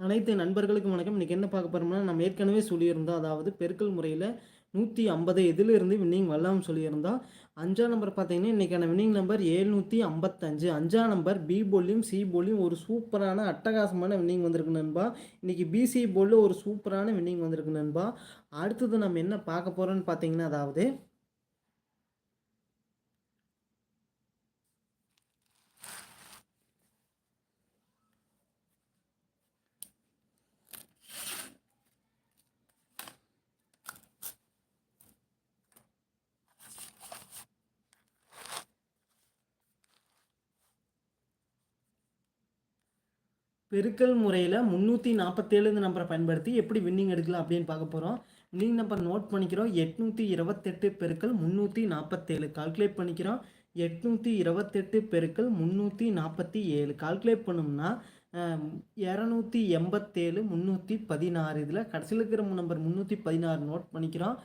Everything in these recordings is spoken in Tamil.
அனைத்து நண்பர்களுக்கும் வணக்கம். இன்றைக்கி என்ன பார்க்க போகிறோம்னா நம்ம ஏற்கனவே சொல்லியிருந்தோம். அதாவது பெருக்கல் முறையில் நூற்றி ஐம்பது எதிலிருந்து வின்னிங் வரலாம் சொல்லியிருந்தோம். அஞ்சாம் நம்பர் பார்த்தீங்கன்னா இன்றைக்கான வின்னிங் நம்பர் ஏழ்நூற்றி ஐம்பத்தஞ்சு. அஞ்சாம் நம்பர் பி போலியும் சி போலியும் ஒரு சூப்பரான அட்டகாசமான வின்னிங் வந்திருக்கு நண்பா. இன்றைக்கி பிசி போலில் ஒரு சூப்பரான வின்னிங் வந்திருக்கு நண்பா. அடுத்தது நம்ம என்ன பார்க்க போகிறோன்னு பார்த்தீங்கன்னா அதாவது பெருக்கல் முறையில் முந்நூற்றி நாற்பத்தேழு நம்பரை பயன்படுத்தி எப்படி வின்னிங் எடுக்கலாம் அப்படின்னு பார்க்க போகிறோம் வின்னிங் நம்பர் நோட் பண்ணிக்கிறோம். எட்நூற்றி இருபத்தெட்டு பெருக்கல் முந்நூற்றி நாற்பத்தேழு கால்குலேட் பண்ணிக்கிறோம். எட்நூற்றி இருபத்தெட்டு பெருக்கல் முந்நூற்றி நாற்பத்தி ஏழு கால்குலேட் பண்ணோம்னா இரநூத்தி எண்பத்தேழு முந்நூற்றி பதினாறு. இதில் கடைசியில் இருக்கிற நம்பர் முந்நூற்றி பதினாறு நோட் பண்ணிக்கிறோம்.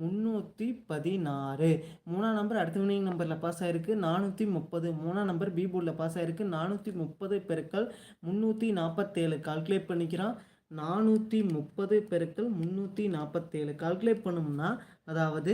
முந்நூற்றி பதினாறு. மூணாம் நம்பர் அடுத்த வினிங் நம்பரில் பாஸ் ஆகிருக்கு நானூற்றி முப்பது. மூணாம் நம்பர் பி போர்டில் பாஸ் ஆகிருக்கு நானூற்றி முப்பது பெருக்கள் முந்நூற்றி நாற்பத்தேழு கால்குலேட் பண்ணிக்கிறான். நானூற்றி முப்பது பெருக்கள் முந்நூற்றி நாற்பத்தேழு கால்குலேட் பண்ணோம்னா அதாவது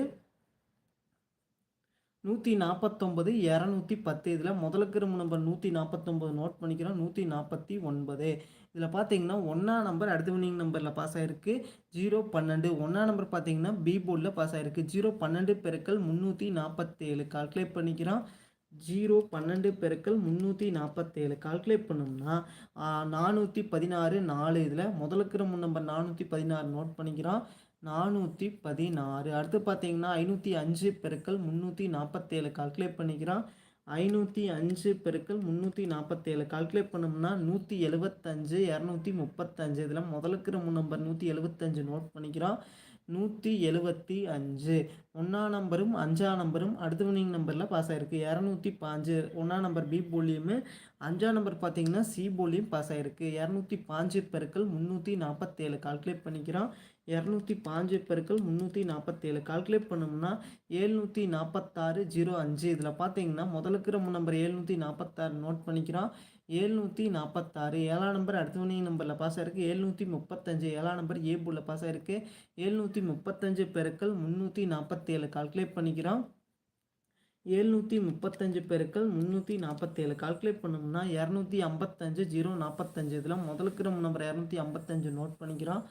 நூற்றி நாற்பத்தொம்பது இரநூத்தி பத்து இதில் முதலுக்கு நம்பர் நூற்றி நாற்பத்தொம்பது நோட் பண்ணிக்கிறோம். நூற்றி நாற்பத்தி ஒன்பது. இதில் பார்த்தீங்கன்னா ஒன்றா நம்பர் அடுத்த வினிங் நம்பரில் பாஸ் ஆகிருக்கு ஜீரோ பன்னெண்டு. ஒன்றா நம்பர் பார்த்தீங்கன்னா பி போர்டில் பாஸ் ஆகிருக்கு ஜீரோ பன்னெண்டு பெருக்கள் முந்நூற்றி நாற்பத்தேழு கால்குலேட் பண்ணிக்கிறோம். ஜீரோ பன்னெண்டு பெருக்கள் முந்நூற்றி நாற்பத்தேழு கால்குலேட் பண்ணோம்னா நானூற்றி பதினாறு நாலு இதில் முதலுக்கிற முன் நம்பர் நானூற்றி பதினாறு நோட் பண்ணிக்கிறோம். நானூற்றி பதினாறு. அடுத்து பார்த்தீங்கன்னா ஐநூற்றி அஞ்சு பெருக்கள் முந்நூற்றி நாற்பத்தேழு கால்குலேட் பண்ணிக்கிறான். ஐநூற்றி அஞ்சு பெருக்கள் முந்நூற்றி நாற்பத்தேழு கால்குலேட் பண்ணோம்னா நூற்றி எழுபத்தஞ்சு இரநூத்தி முப்பத்தஞ்சு. இதில் முதலுக்கிற மூணு நம்பர் நூற்றி எழுபத்தஞ்சு நோட் பண்ணிக்கிறோம் நூற்றி எழுபத்தி அஞ்சு. ஒன்றாம் நம்பரும் அஞ்சாம் நம்பரும் அடுத்த வினிங் நம்பரில் பாஸ் ஆகிருக்கு இரநூத்தி பாஞ்சு. ஒன்றாம் நம்பர் பி போலியுமே அஞ்சாம் நம்பர் பார்த்தீங்கன்னா சி போலியும் பாஸ் ஆகிருக்கு இரநூத்தி பாஞ்சு பெருக்கள் முந்நூற்றி நாற்பத்தேழு கால்குலேட் பண்ணிக்கிறோம் இரநூத்தி பாஞ்சு பெருக்கள் முந்நூற்றி நாற்பத்தேழு கால்குலேட் பண்ணோம்னா ஏழ்நூற்றி நாற்பத்தாறு ஜீரோ அஞ்சு. இதில் பார்த்தீங்கன்னா முதலுக்கிற நம்பர் ஏழ்நூற்றி நாற்பத்தாறு நோட் பண்ணிக்கிறோம். ஏழ்நூற்றி நாற்பத்தாறு ஏழாம் நம்பர் அடுத்த மணி நம்பரில் பாஸ் ஆயிருக்கு. ஏழ்நூற்றி முப்பத்தஞ்சு. ஏழாம் நம்பர் ஏ புல்ல பாஸ் ஆயிருக்கு. ஏழ்நூற்றி முப்பத்தஞ்சு பெருக்கள் முந்நூற்றி நாற்பத்தேழு கால்குலேட் பண்ணிக்கிறோம். ஏழ்நூற்றி முப்பத்தஞ்சு பெருக்கள் முந்நூற்றி நாற்பத்தேழு கால்குலேட் பண்ணோம்னா இரநூத்தி ஐம்பத்தஞ்சு ஜீரோ நாற்பத்தஞ்சு இதில் முதலுக்கிற நம்பர் இரநூத்தி ஐம்பத்தஞ்சு நோட் பண்ணிக்கிறோம்.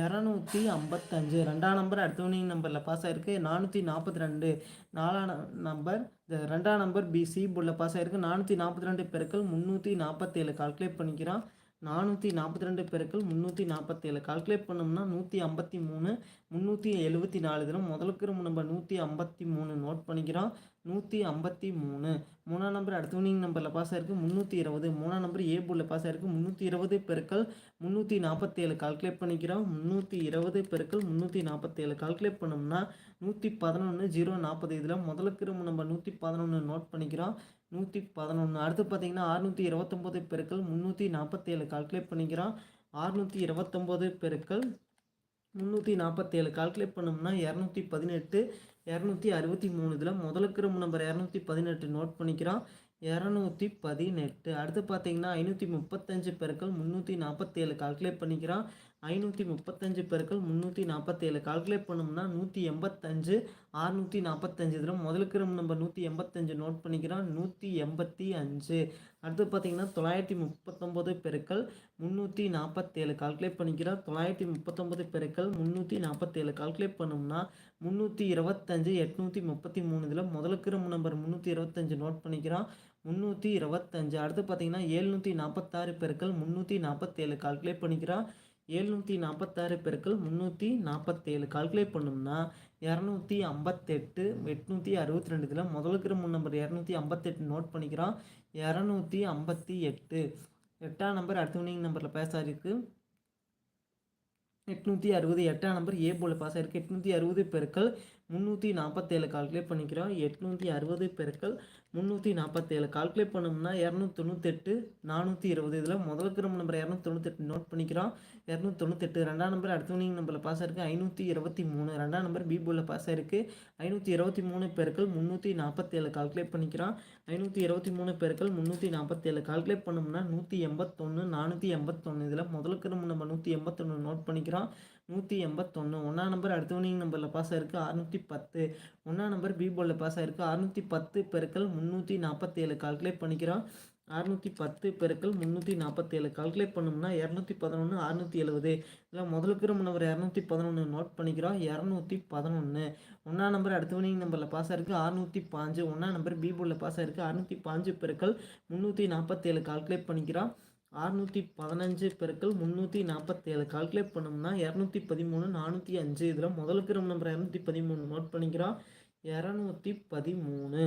இரநூத்தி ஐம்பத்தஞ்சு. ரெண்டாம் நம்பர் அடுத்த நம்பரில் பாஸ் ஆகிருக்கு நானூற்றி நாற்பத்தி ரெண்டு நாலாம் நம்பர் இந்த ரெண்டாம் நம்பர் பிசி போர்டில் பாஸ் ஆகிருக்கு நானூற்றி நாற்பத்தி ரெண்டு பெருக்கள் முந்நூற்றி நாற்பத்தேழு கால்குலேட் பண்ணிக்கிறான். நானூற்றி நாற்பத்தி ரெண்டு பெருக்கள் முந்நூற்றி நாற்பத்தேழு கால்குலேட் பண்ணோம்னா நூற்றி ஐம்பத்தி மூணு முந்நூற்றி எழுபத்தி நாலு தினம் முதலுக்கு நம்ம நூற்றி ஐம்பத்தி மூணு நோட் பண்ணிக்கிறோம். நூற்றி ஐம்பத்தி மூணு. மூணாம் நம்பர் அடுத்த வினிங் நம்பரில் பாஸ் ஆயிருக்கு முந்நூற்றி இருபது. மூணாம் நம்பர் ஏ போர்டில் பாஸ் ஆயிருக்கு முந்நூற்றி இருபது பெருக்கள் முந்நூற்றி நாற்பத்தேழு கால்குலேட் பண்ணிக்கிறோம். முந்நூற்றி இருபது பெருக்கள் முந்நூற்றி நாற்பத்தேழு கால்குலேட் பண்ணோம்னா நூற்றி பதினொன்று ஜீரோ நாற்பது இதில் முதலுக்கு நம்ம நூற்றி பதினொன்று நோட் பண்ணிக்கிறோம். நூற்றி பதினொன்று அடுத்து பார்த்தீங்கன்னா அறுநூற்றி இருபத்தொம்போது பெருக்கள் முந்நூற்றி நாற்பத்தேழு கால்குலேட் பண்ணிக்கிறோம். அறுநூற்றி இருபத்தொம்போது பெருக்கள் முந்நூற்றி நாற்பத்தேழு கால்குலேட் பண்ணோம்னா இரநூத்தி பதினெட்டு இரநூத்தி அறுபத்தி மூணு இதில் முதலுக்கிற நம்பர் இரநூத்தி பதினெட்டு நோட் பண்ணிக்கிறோம். இரநூத்தி பதினெட்டு. அடுத்து பார்த்தீங்கன்னா ஐநூற்றி முப்பத்தஞ்சு பெருக்கள் முந்நூற்றி நாற்பத்தேழு கால்குலேட் பண்ணிக்கிறோம். ஐநூற்றி முப்பத்தஞ்சு பெருக்கள் முந்நூற்றி நாற்பத்தேழு கால்குலேட் பண்ணோம்னா நூற்றி எண்பத்தஞ்சு ஆறுநூற்றி நாற்பத்தஞ்சு இதில் முதலுக்கு நம்பர் நூற்றி எண்பத்தஞ்சு நோட் பண்ணிக்கிறோம். நூற்றி எண்பத்தி அஞ்சு. அடுத்து பார்த்தீங்கன்னா தொள்ளாயிரத்தி முப்பத்தொம்போது பெருக்கள் முந்நூற்றி நாற்பத்தேழு கால்குலேட் பண்ணிக்கிறோம். தொள்ளாயிரத்தி முப்பத்தொம்போது பெருக்கள் முந்நூற்றி நாற்பத்தேழு கால்குலேட் பண்ணோம்னா முந்நூற்றி இருபத்தஞ்சு எட்நூற்றி முப்பத்தி மூணு இதில் முதலுக்கு நம்பர் முந்நூற்றி இருபத்தஞ்சு நோட் பண்ணிக்கிறோம். முந்நூற்றி இருபத்தஞ்சு. அடுத்து பார்த்தீங்கன்னா ஏழ்நூற்றி நாற்பத்தாறு பெருக்கள் முந்நூற்றி நாற்பத்தேழு கால்குலேட் பண்ணிக்கிறோம். எழுநூற்றி நாற்பத்தாறு பெருக்கள் முந்நூற்றி நாற்பத்தேழு கால்குலேட் பண்ணோம்னா இரநூத்தி ஐம்பத்தெட்டு எட்நூற்றி அறுபத்தி ரெண்டு. இதில் முதலுக்கிற முன் நம்பர் இரநூத்தி ஐம்பத்தெட்டு நோட் பண்ணிக்கிறோம். இரநூத்தி ஐம்பத்தி எட்டு. எட்டாம் நம்பர் அடுத்த வினிங் நம்பரில் பேச இருக்குது எட்நூற்றி அறுபது. எட்டாம் நம்பர் ஏ போல் பாஸ் ஆயிருக்கு எட்நூற்றி அறுபது பெருக்கள் முந்நூற்றி நாற்பத்தேழு கால்குலேட் பண்ணிக்கிறோம். எட்நூற்றி அறுபது பெருக்கள் முந்நூற்றி நாற்பத்தேழு கால்குலேட் பண்ணோம்னா இரநூத்தி தொண்ணூத்தெட்டு நானூற்றி இருபது. இதில் முதல் கிரம் நம்பர் இரநூத்தி தொண்ணூத்தெட்டு நோட் பண்ணிக்கிறோம். இரநூத்தி தொண்ணூத்தெட்டு ரெண்டாம் நம்பர் அடுத்த வினிங் நம்பரில் பாஸ் ஆயிருக்கு. ஐநூற்றி இருபத்தி மூணு. ரெண்டாம் நம்பர் பி பாஸ் ஆயிருக்கு. ஐநூற்றி இருபத்தி மூணு பெருக்கள் முந்நூற்றி நாற்பத்தேழு கால்குலேட் பண்ணிக்கிறோம். ஐநூற்றி இருபத்தி மூணு பெருக்கள் முந்நூற்றி நாற்பத்தேழு கால்குலேட் பண்ணோம்னா நூற்றி எண்பத்தொன்று நானூற்றி எண்பத்தொன்று இதில் முதல் கிரம் நம்ம நூற்றி எண்பத்தொன்று நோட் பண்ணிக்கிறோம். நூற்றி எண்பத்தொன்று ஒன்றாம் நம்பர் அடுத்தவனிங் நம்பரில் பாஸ் ஆயிருக்கு அறுநூற்றி பத்து. ஒன்றாம் நம்பர் பி போலில் பாஸ் ஆயிருக்கு அறுநூற்றி பத்து பெருக்கள் முந்நூற்றி நாற்பத்தேழு கால்குலேட் பண்ணிக்கிறோம். அறுநூற்றி பத்து பெருக்கள் முந்நூற்றி நாற்பத்தேழு கால்குலேட் பண்ணோம்னா இரநூத்தி பதினொன்று அறுநூற்றி எழுபது இதில் முதலுக்கு கிரம் நம்பர் இரநூத்தி பதினொன்று நோட் பண்ணிக்கிறோம். இரநூத்தி பதினொன்று ஒன்றாம் நம்பர் அடுத்த வினிங் நம்பரில் பாஸ் ஆயிருக்கு அறுநூற்றி பாஞ்சு. ஒன்றாம் நம்பர் பி போலில் பாஸ் ஆயிருக்கு அறுநூற்றி பாஞ்சு பெருக்கள் முந்நூற்றி நாற்பத்தேழு கால்குலேட் பண்ணிக்கிறோம். அறுநூற்றி பதினஞ்சு பெருக்கள் முந்நூற்றி நாற்பத்தேழு. கால்குலேட் பண்ணோம்னா இரநூத்தி பதிமூணு நானூற்றி அஞ்சு. இதில் முதல் கிரம் நம்பர் இரநூத்தி பதிமூணு நோட் பண்ணிக்கிறோம். இரநூத்தி பதிமூணு.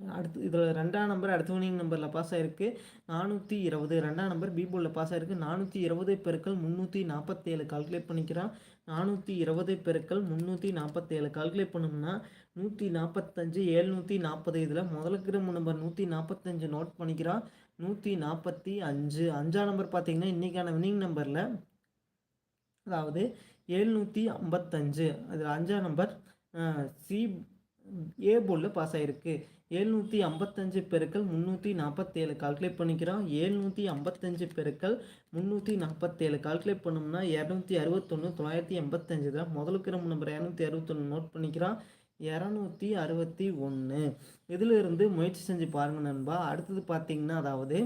அடுத்து இதில் ரெண்டாம் நம்பர் அடுத்த வினிங் நம்பரில் பாஸ் ஆகிருக்கு நானூற்றி இருபது. ரெண்டாம் நம்பர் பி போர்டில் பாஸ் ஆகிருக்கு நானூற்றி இருபது பெருக்கள் முந்நூற்றி நாற்பத்தேழு. கால்குலேட் பண்ணிக்கிறோம். நானூற்றி இருபது பெருக்கள் முந்நூற்றி நாற்பத்தேழு. கால்குலேட் பண்ணோம்னா நூற்றி நாற்பத்தஞ்சு ஏழ்நூற்றி நாற்பது. இதில் முதலுக்கு கிரம் நம்பர் நூற்றி நாற்பத்தஞ்சு நோட் பண்ணிக்கிறோம். நூற்றி நாற்பத்தி அஞ்சு. அஞ்சாம் நம்பர் பார்த்தீங்கன்னா இன்றைக்கான வினிங் நம்பரில் அதாவது எழுநூற்றி ஐம்பத்தஞ்சு. அதில் அஞ்சாம் நம்பர் சி ஏ போர்டில் பாஸ் ஆகிருக்கு எழுநூற்றி ஐம்பத்தஞ்சு பெருக்கள் முந்நூற்றி நாற்பத்தேழு கால்குலேட் பண்ணிக்கிறோம். ஏழ்நூற்றி ஐம்பத்தஞ்சு பெருக்கள் முந்நூற்றி நாற்பத்தேழு கால்குலேட் பண்ணோம்னா இரநூத்தி அறுபத்தொன்று தொள்ளாயிரத்தி எண்பத்தஞ்சு தான். முதல் கிரம் நம்பர் இரநூத்தி அறுபத்தொன்று நோட் பண்ணிக்கிறோம். இரநூத்தி அறுபத்தி ஒன்று இதிலிருந்து முயற்சி செஞ்சு பாருங்கள் நண்பா. அடுத்தது பார்த்தீங்கன்னா அதாவது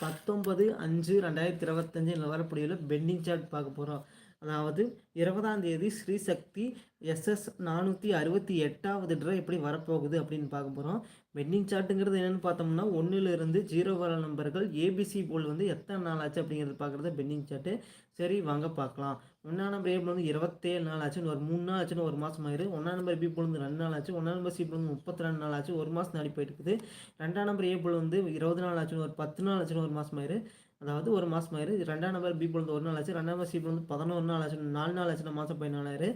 பத்தொன்பது அஞ்சு ரெண்டாயிரத்தி இருபத்தஞ்சு நிலவரப்படியில் பெண்டிங் சார்ட் பார்க்க போகிறோம் அதாவது இருபதாம் தேதி ஸ்ரீசக்தி எஸ்எஸ் நானூற்றி அறுபத்தி எட்டாவது ட்ரா எப்படி வரப்போகுது அப்படின்னு பார்க்க போகிறோம் வெட்டிங் சார்ட்டுங்கிறது என்னென்னு பார்த்தோம்னா ஒன்றிலிருந்து ஜீரோ வர நம்பர்கள் ஏபிசி போல் வந்து எத்தனை நாள் ஆச்சு அப்படிங்கிறது பார்க்குறது பெண்டிங் சார்ட்டு. சரி வாங்க பார்க்கலாம். ஒன்றா நம்பர் ஏ வந்து இருபத்தேழு நாள் ஆச்சுன்னு ஒரு மூணு நாள் ஆச்சுன்னு ஒரு மாதம் ஆயிரு. ஒன்றாம் நம்பர் பி போல் வந்து ரெண்டு நாள் ஆச்சு ஒன்றா நம்பர் சி போல் வந்து முப்பத்தி ரெண்டு நாள் ஆச்சு ஒரு மாதம் நாடி போயிட்டு இருக்குது. ரெண்டாம் நம்பர் ஏ போல் வந்து இருபது நாள் ஆச்சுன்னு ஒரு பத்து நாள் ஆச்சுன்னு ஒரு மாதம் ஆயிரு. அதாவது ஒரு மாதம் ஆயிரு ரெண்டாம் நம்பர் பி வந்து ஒரு நாள் ஆச்சு ரெண்டாம் நம்பர் சி வந்து பதினோரு நாள் ஆச்சு நாலு நாள் ஆச்சு மாதம் பதினாலாயிரு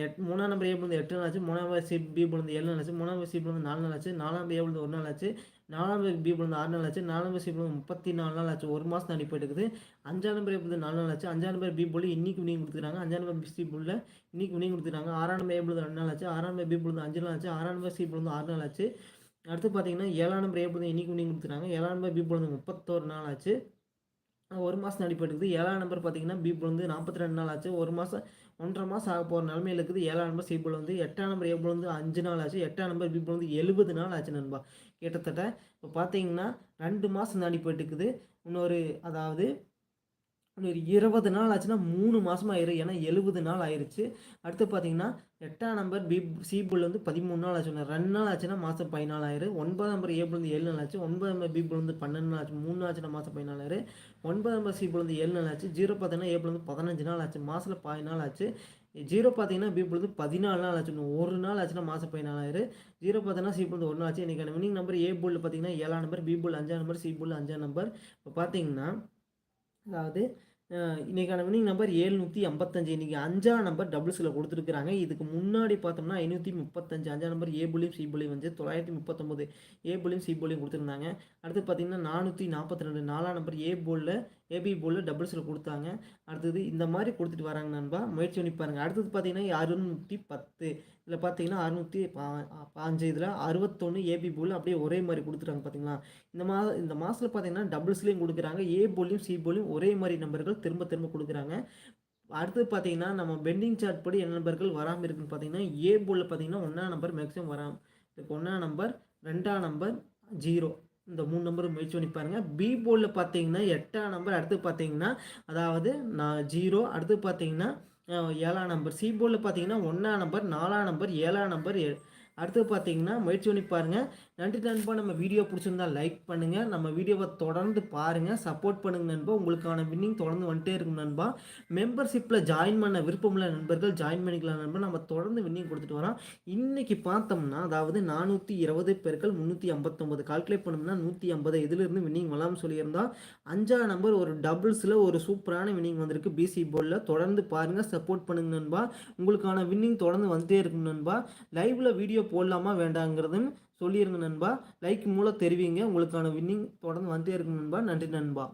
எட் மூணாம் நம்பர் ஏ பிறந்து எட்டு நாள் ஆச்சு மூணாம் நம்பர் சி பி பிறந்து ஏழு நாள் ஆச்சு மூணாம் நம்பர் சி பிறந்து நாலு நாள் ஆச்சு நாலாம் நம்பர் ஏ பிறந்து ஒரு நாள் ஆச்சு நாலாம் நம்பர் பி பிறந்து ஆறு நாள் ஆச்சு நாலாம் நம்பர் சி பிறந்து முப்பத்தி நாலு நாள் ஆச்சு ஒரு மாதம் தாண்டி போயிட்டு அஞ்சாம் நம்பர் ஏ பிறந்து நாலு நாள் ஆச்சு அஞ்சாம் நம்பர் பி போல் இன்னைக்கு வினிங் கொடுத்துருக்காங்க அஞ்சாம் நம்பர் சி பிள்ளை இன்னைக்கு வினிங் கொடுத்துருக்காங்க ஆறாம் நம்பர் ஏ பிறந்து ரெண்டு நாள் ஆச்சு ஆறாம் நம்பர் பி பிறந்து அஞ்சு நாள் ஆச்சு ஆறாம் நம்பர் சி பிறந்து ஆறு நாள் ஆச்சு அடுத்து பார்த்தீங்கன்னா ஏழாம் நம்பர் ஏ பிறந்து இன்னைக்கு வினிங் கொடுத்துருக்காங்க ஏழாம் நம்பர் பி பிறந்து முப்பத்தோரு நாள் ஆச்சு ஒரு மாதம் நடிப்பெடுக்குது ஏழாம் நம்பர் பார்த்தீங்கன்னா பி வந்து நாற்பத்தி ரெண்டு நாள் ஆச்சு. ஒரு மாதம் ஒன்றரை மாதம் ஆக போகிற நிலமையில் இருக்குது. ஏழாம் நம்பர் சி வந்து எட்டாம் நம்பர் ஏ வந்து அஞ்சு நாள் ஆச்சு. எட்டாம் நம்பர் பி வந்து எழுபது நாள் ஆச்சு நண்பா. கிட்டத்தட்ட இப்போ பார்த்தீங்கன்னா ரெண்டு மாதம் தாண்டி போயிட்டுருக்குது. இன்னொரு அதாவது ஒரு இருபது நாள் ஆச்சுன்னா மூணு மாதமாக ஆயிரும் ஏன்னா எழுபது நாள் ஆயிடுச்சு அடுத்து பார்த்தீங்கன்னா எட்டாம் நம்பர் பி சி புல் வந்து பதிமூணு நாள் ஆச்சு ரெண்டு நாள் ஆச்சுன்னா மாதம் பதினாலு ஆயிரு ஒன்பதாம் நம்பர் ஏ வந்து ஏழு நாள் ஆச்சு ஒன்பதாம் நம்பர் பி புல் வந்து பன்னெண்டு நாள் ஆச்சு மூணு ஆச்சுன்னா மாதம் பதினாலாயிரு ஒன்பதாம் நம்பர் சி புல் வந்து ஏழு நாள் ஆச்சு ஜீரோ பார்த்தீங்கன்னா ஏ வந்து பதினஞ்சு நாள் ஆச்சு மாதத்தில் பாதி நாள் ஆச்சு ஜீரோ பார்த்தீங்கன்னா பி வந்து பதினாலு நாள் ஆச்சு ஒரு நாள் ஆச்சுன்னா மாதம் பதினாலாயிரு ஜீரோ பார்த்தீங்கன்னா சி வந்து ஒரு நாள் ஆச்சு இன்றைக்கான வினிங் நம்பர் ஏ புல் பார்த்தீங்கன்னா ஏழாம் நம்பர் பி புல் அஞ்சாம் நம்பர் சி புல் அஞ்சாம் நம்பர் இப்போ பார்த்தீங்கன்னா அதாவது இன்றைக்கான வினிங் நம்பர் ஏழ்நூற்றி ஐம்பத்தஞ்சு இன்றைக்கி அஞ்சாம் நம்பர் டபுள்ஸில் கொடுத்துருக்குறாங்க. இதுக்கு முன்னாடி பார்த்தோம்னா ஐநூற்றி முப்பத்தஞ்சு. அஞ்சாம் நம்பர் ஏ புள்ளியும் சி புள்ளியும் வந்து தொள்ளாயிரத்தி முப்பத்தொம்போது. ஏ புள்ளியும் சி புள்ளியும் கொடுத்துருந்தாங்க. அடுத்து பார்த்திங்கன்னா நானூற்றி நாற்பத்தி ரெண்டு நாலாம் நம்பர் ஏ போலில் ஏபி போலில் டபுள்ஸில் கொடுத்தாங்க. அடுத்தது இந்த மாதிரி கொடுத்துட்டு வராங்க நண்பா. முயற்சி பண்ணி பாருங்கள் அடுத்தது பார்த்தீங்கன்னா அறுநூற்றி பத்து. இதில் பார்த்தீங்கன்னா அறுநூற்றி பா பாஞ்சு இதில் அறுபத்தொன்று ஏபி போல் அப்படியே ஒரே மாதிரி கொடுத்துட்டாங்க பார்த்தீங்களா? இந்த மா இந்த மாதத்தில் பார்த்தீங்கன்னா டபுள்ஸ்லேயும் கொடுக்குறாங்க. ஏ போலையும் சி போலையும் ஒரே மாதிரி நம்பர்கள் திரும்ப திரும்ப கொடுக்குறாங்க. அடுத்து பார்த்தீங்கன்னா நம்ம பெண்டிங் சார்ட் படி என்ன நம்பர்கள் வராமல் இருக்குன்னு பார்த்தீங்கன்னா ஏ போலில் பார்த்தீங்கன்னா ஒன்றாம் நம்பர் மேக்ஸிமம் வராமல் இதுக்கு ஒன்றாம் நம்பர் ரெண்டாம் நம்பர் ஜீரோ இந்த மூணு நம்பர் முயற்சி பண்ணி பாருங்கள் பி போர்டில் பார்த்தீங்கன்னா எட்டாம் நம்பர் அடுத்து பார்த்தீங்கன்னா அதாவது நான் ஜீரோ அடுத்து பார்த்தீங்கன்னா ஏழாம் நம்பர் சி போர்டில் பார்த்தீங்கன்னா ஒன்றாம் நம்பர் நாலாம் நம்பர் ஏழாம் நம்பர் அடுத்து பார்த்தீங்கன்னா முயற்சி பண்ணி பாருங்கள் நன்றி நண்பா நம்ம வீடியோ பிடிச்சிருந்தா லைக் பண்ணுங்கள் நம்ம வீடியோவை தொடர்ந்து பாருங்கள் சப்போர்ட் பண்ணுங்க நண்பா. உங்களுக்கான வின்னிங் தொடர்ந்து வந்துட்டே இருக்கும் நண்பா. மெம்பர்ஷிப்பில் ஜாயின் பண்ண விருப்பமுள்ள நண்பர்கள் ஜாயின் பண்ணிக்கலாம் நண்பா. நம்ம தொடர்ந்து வின்னிங் கொடுத்துட்டு வரோம். இன்றைக்கி பார்த்தோம்னா அதாவது நானூற்றி இருபது பேர்கள் முந்நூற்றி ஐம்பத்தொம்பது கால்குலேட் பண்ணோம்னா நூற்றி ஐம்பது. இதிலிருந்து வின்னிங் வரலாம்னு சொல்லியிருந்தோம் அஞ்சாவது நம்பர் ஒரு டபுள்ஸில் ஒரு சூப்பரான வின்னிங் வந்திருக்கு. பிசி போர்டில் தொடர்ந்து பாருங்கள் சப்போர்ட் பண்ணுங்க நண்பா. உங்களுக்கான வின்னிங் தொடர்ந்து வந்துட்டே இருக்கும் நண்பா. லைவில் வீடியோ போடலாமா வேண்டாங்கிறதுன்னு சொல்லிடுங்க நண்பா. லைக் மூலம் தெரிவிங்க. உங்களுக்கான வின்னிங் தொடர்ந்து வந்துட்டே இருக்கும் நண்பா. நன்றி நண்பா.